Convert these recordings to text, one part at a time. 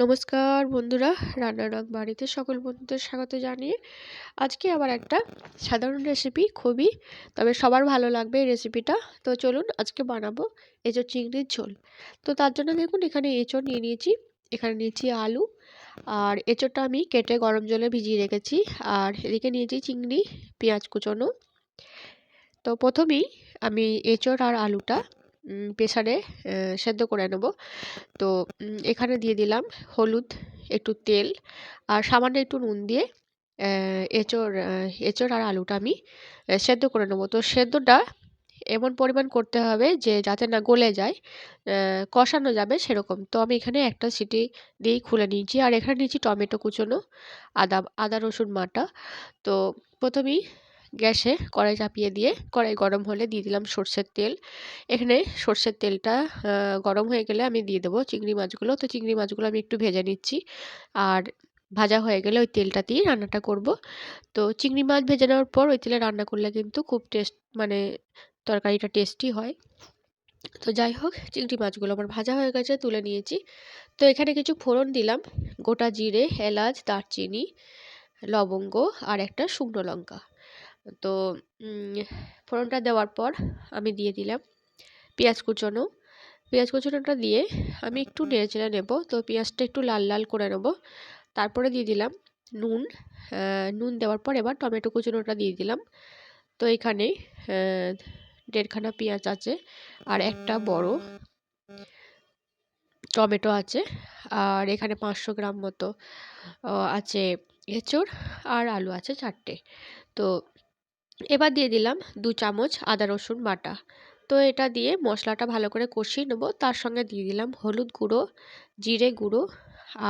নমস্কার বন্ধুরা রান্নারক বাড়িতে সকল বন্ধুদের স্বাগত জানিয়ে আজকে আবার একটা সাধারণ রেসিপি খুবই, তবে সবার ভালো লাগবে এই রেসিপিটা তো চলুন আজকে বানাবো এঁচোর চিংড়ির ঝোল। তো তার জন্য দেখুন এখানে এঁচোড় নিয়ে নিয়েছি, এখানে নিয়েছি আলু, আর এঁচোড়টা আমি কেটে গরম জলে ভিজিয়ে রেখেছি, আর এদিকে নিয়েছি চিংড়ি, পেঁয়াজ কুচোনো। তো প্রথমেই আমি এঁচোড় আর আলুটা প্রেসারে সেদ্ধ করে নেব। তো এখানে দিয়ে দিলাম হলুদ, একটু তেল আর সামান্য একটু নুন দিয়ে এঁচোড় এঁচোড় আর আলুটা আমি সেদ্ধ করে নেব। তো, সেদ্ধটা এমন পরিমাণ করতে হবে যে, যাতে না গলে যায় কষানো যাবে সেরকম। তো, আমি এখানে একটা সিটি দিয়েই খুলে নিয়েছি। আর এখানে নিয়েছি টমেটো কুচোনো, আদা আদা রসুন বাটা। তো, প্রথমেই গ্যাসে কড়াই চাপিয়ে দিয়ে কড়াই গরম হলে দিয়ে দিলাম সর্ষের তেল। এখানে সর্ষের তেলটা গরম হয়ে গেলে আমি দিয়ে দেবো চিংড়ি মাছগুলো। তো চিংড়ি মাছগুলো আমি একটু ভেজে নিচ্ছি। আর ভাজা হয়ে গেলে ওই তেলটা দিয়ে রান্নাটা করব। তো চিংড়ি মাছ ভেজে নেওয়ার পর ওই তেলে রান্না করলে কিন্তু খুব টেস্ট মানে তরকারিটা টেস্টি হয়। তো যাই হোক, চিংড়ি মাছগুলো আমার ভাজা হয়ে গেছে, তুলে নিয়েছি। তো এখানে কিছু ফোড়ন দিলাম। গোটা জিরে, এলাচ, দারচিনি, লবঙ্গ আর একটা শুকনো লঙ্কা। তো ফোড়নটা দেওয়ার পর আমি দিয়ে দিলাম পেঁয়াজ কুচোনো। পেঁয়াজ কুচোনোটা দিয়ে আমি একটু নেড়ে চেড়ে নেব। তো পেঁয়াজটা একটু লাল লাল করে নেব। তারপরে দিয়ে দিলাম নুন। নুন দেওয়ার পর এবার টমেটো কুচোনোটা দিয়ে দিলাম। তো এখানে দেড়খানা পেঁয়াজ আছে আর একটা বড় টমেটো আছে। আর এখানে পাঁচশো গ্রাম মতো আছে এঁচড় আর আলু আছে চারটে। তো এবার দিয়ে দিলাম দু চামচ আদা, রসুন বাটা। তো এটা দিয়ে মশলাটা ভালো করে কষিয়ে নেব। তার সঙ্গে দিয়ে দিলাম হলুদ গুঁড়ো, জিরে গুঁড়ো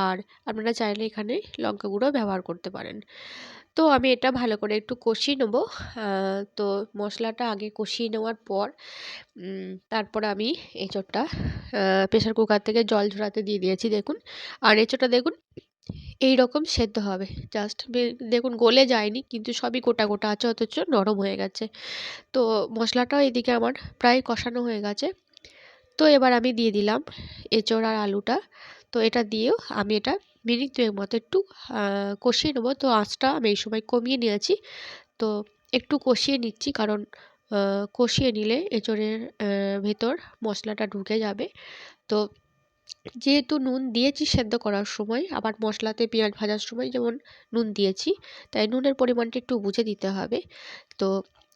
আর আপনারা চাইলে এখানে লঙ্কা গুঁড়ো ব্যবহার করতে পারেন। তো আমি এটা ভালো করে একটু কষিয়ে নেব। তো মশলাটা আগে কষিয়ে নেওয়ার পর তারপর আমি এঁচোড়টা প্রেশার কুকার থেকে জল ঝরাতে দিয়ে দিয়েছি, দেখুন। আর এঁচোড়টা দেখুন এই রকম সেদ্ধ হবে। জাস্ট দেখুন গলে যায়নি, কিন্তু সবই গোটা গোটা আছে, অথচ নরম হয়ে গেছে। তো মশলাটাও এদিকে আমার প্রায় কষানো হয়ে গেছে। তো এবার আমি দিয়ে দিলাম এঁচড় আর আলুটা। তো এটা দিয়েও আমি এটা মিনিট দুয়েক মতো একটু কষিয়ে নেব। তো আঁচটা আমি এই সময় কমিয়ে নিয়েছি। তো একটু কষিয়ে নিচ্ছি, কারণ কষিয়ে নিলে এঁচড়ের ভেতর মশলাটা ঢুকে যাবে। তো যেহেতু নুন দিয়েছি সেদ্ধ করার সময়, আবার মশলাতে পেঁয়াজ ভাজার সময় যেমন নুন দিয়েছি, তাই নুনের পরিমাণটা একটু বুঝে দিতে হবে। তো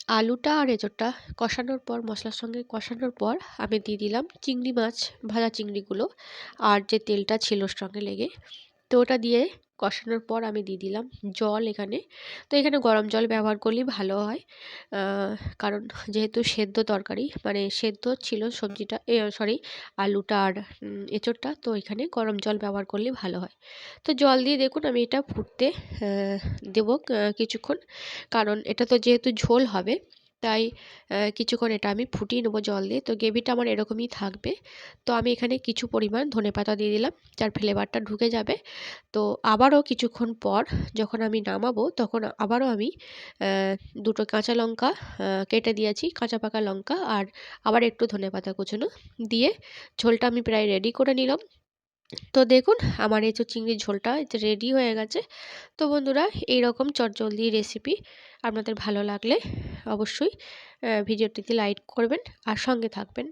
আলুটা আর এঁচোড়টা কষানোর পর, মশলার সঙ্গে কষানোর পর আমি দিয়ে দিলাম চিংড়ি মাছ, ভাজা চিংড়িগুলো, আর যে তেলটা ছিল সঙ্গে লেগে, তো ওটা দিয়ে কষানোর পর আমি দিয়ে দিলাম জল এখানে। তো এখানে গরম জল ব্যবহার করলেই ভালো হয়। কারণ যেহেতু সেদ্ধ তরকারি মানে সেদ্ধ ছিল সবজিটা, এ সরি আলুটা আর এঁচোড়টা, তো এখানে গরম জল ব্যবহার করলেই ভালো হয়। তো জল দিয়ে দেখুন আমি এটা ফুটতে দেব কিছুক্ষণ। কারণ এটা তো যেহেতু ঝোল হবে তাই কিছুক্ষণ এটা আমি ফুটিয়ে নেব জল দিয়ে। তো গ্রেভিটা আমার এরকমই থাকবে। তো আমি এখানে কিছু পরিমাণ ধনে পাতা দিয়ে দিলাম, যার ফ্লেভারটা ঢুকে যাবে। তো আবারও কিছুক্ষণ পর যখন আমি নামাবো, তখন আবারও আমি দুটো কাঁচা লঙ্কা কেটে দিয়েছি, কাঁচা পাকা লঙ্কা আর আবার একটু ধনে পাতা কুচোনো দিয়ে ঝোলটা আমি প্রায় রেডি করে নিলাম। তো দেখুন, আমার এই তো চিংড়ির ঝোলটা রেডি হয়ে গেছে। তো বন্ধুরা এই রকম চটজলদি রেসিপি আপনাদের ভালো লাগলে অবশ্যই ভিডিওটিতে লাইক করবেন আর সঙ্গে থাকবেন।